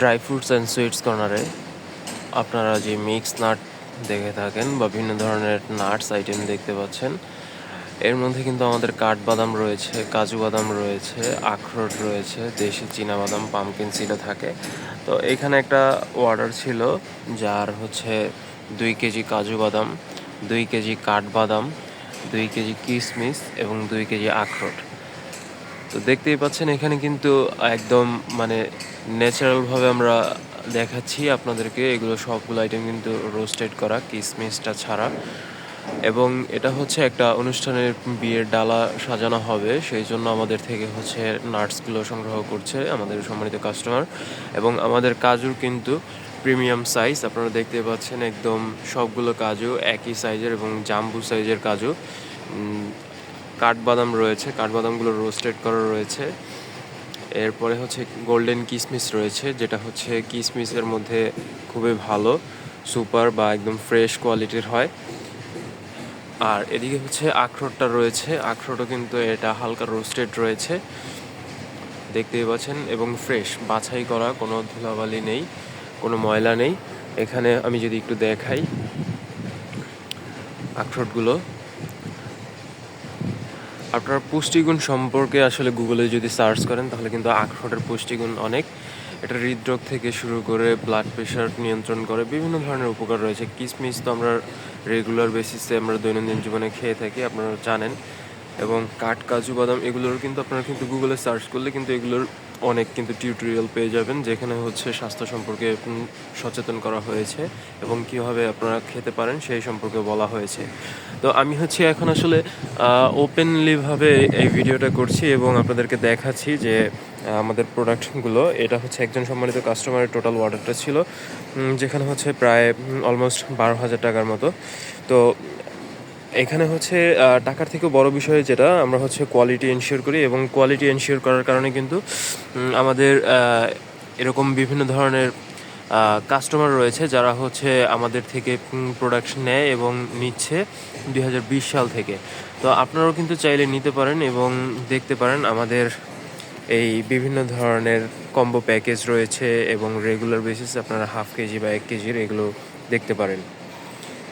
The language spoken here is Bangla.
ড্রাই ফ্রুটস অ্যান্ড সুইটস কর্নারে আপনারা যে মিক্স নাট দেখে থাকেন বা বিভিন্ন ধরনের নাটস আইটেম দেখতে পাচ্ছেন, এর মধ্যে কিন্তু আমাদের কাঠবাদাম রয়েছে, কাজু বাদাম রয়েছে, আখরোট রয়েছে, দেশি বাদাম পামকিন সিডও থাকে। তো এখানে একটা অর্ডার ছিল যার হচ্ছে দুই কেজি কাজু বাদাম, দুই কেজি কাঠবাদাম, দুই কেজি কিশমিশ এবং দুই কেজি আখরোট। তো দেখতেই পাচ্ছেন, এখানে কিন্তু একদম মানে ন্যাচারালভাবে আমরা দেখাচ্ছি আপনাদেরকে। এগুলো সবগুলো আইটেম কিন্তু রোস্টেড করা, কিসমিসটা ছাড়া। এবং এটা হচ্ছে একটা অনুষ্ঠানের বিয়ের ডালা সাজানো হবে, সেই জন্য আমাদের থেকে হচ্ছে নাটসগুলো সংগ্রহ করছে আমাদের সম্মানিত কাস্টমার এবং আমাদের কাজুর কিন্তু প্রিমিয়াম সাইজ আপনারা দেখতে পাচ্ছেন একদম সবগুলো কাজু, একই সাইজের এবং জাম্বু সাইজের কাজু। কাঠবাদাম রয়েছে, কাঠবাদামগুলো রোস্টেড করা রয়েছে। এরপরে হচ্ছে গোল্ডেন কিসমিস রয়েছে, যেটা হচ্ছে কিসমিসের মধ্যে খুবই ভালো সুপার বা একদম ফ্রেশ কোয়ালিটির হয়। আর এদিকে হচ্ছে আখরোটটা রয়েছে, আখরোটও কিন্তু এটা হালকা রোস্টেড রয়েছে। দেখতেই পাচ্ছেন, এবং ফ্রেশ বাছাই করা, কোনো ধুলাবালি নেই, কোনো ময়লা নেই। এখানে আমি যদি একটু দেখাই আখরোটগুলো। আপনার পুষ্টিগুণ সম্পর্কে আসলে গুগলে যদি সার্চ করেন, তাহলে কিন্তু আখরোটের পুষ্টিগুণ অনেক। এটা হৃদরোগ থেকে শুরু করে ব্লাড প্রেশার নিয়ন্ত্রণ করে বিভিন্ন ধরনের উপকার রয়েছে। কিসমিস তো আমরা রেগুলার বেসিসে আমরা দৈনন্দিন জীবনে খেয়ে থাকি, আপনারা জানেন। এবং কাঠ, কাজু, বাদাম, এগুলোর কিন্তু আপনারা কিন্তু গুগলে সার্চ করলে কিন্তু এগুলোর অনেক কিন্তু টিউটোরিয়াল পেয়ে যাবেন, যেখানে হচ্ছে স্বাস্থ্য সম্পর্কে সচেতন করা হয়েছে এবং কীভাবে আপনারা খেতে পারেন সেই সম্পর্কে বলা হয়েছে। তো আমি হচ্ছে এখন আসলে ওপেনলিভাবে এই ভিডিওটা করছি এবং আপনাদেরকে দেখাচ্ছি যে আমাদের প্রোডাক্টগুলো এটা হচ্ছে একজন সম্মানিত কাস্টমারের টোটাল অর্ডারটা ছিল যেখানে হচ্ছে প্রায় অলমোস্ট বারো হাজার টাকার মতো। তো এখানে হচ্ছে টাকার থেকেও বড় বিষয় যেটা, আমরা হচ্ছে কোয়ালিটি এনশিওর করি এবং কোয়ালিটি এনশিওর করার কারণে কিন্তু আমাদের এরকম বিভিন্ন ধরনের কাস্টমার রয়েছে যারা হচ্ছে আমাদের থেকে প্রোডাকশন নেয় এবং নিচ্ছে দু হাজার বিশ সাল থেকে। তো আপনারাও কিন্তু চাইলে নিতে পারেন এবং দেখতে পারেন আমাদের এই বিভিন্ন ধরনের কম্বো প্যাকেজ রয়েছে এবং রেগুলার বেসিসে আপনারা হাফ কেজি বা এক কেজির এগুলো দেখতে পারেন।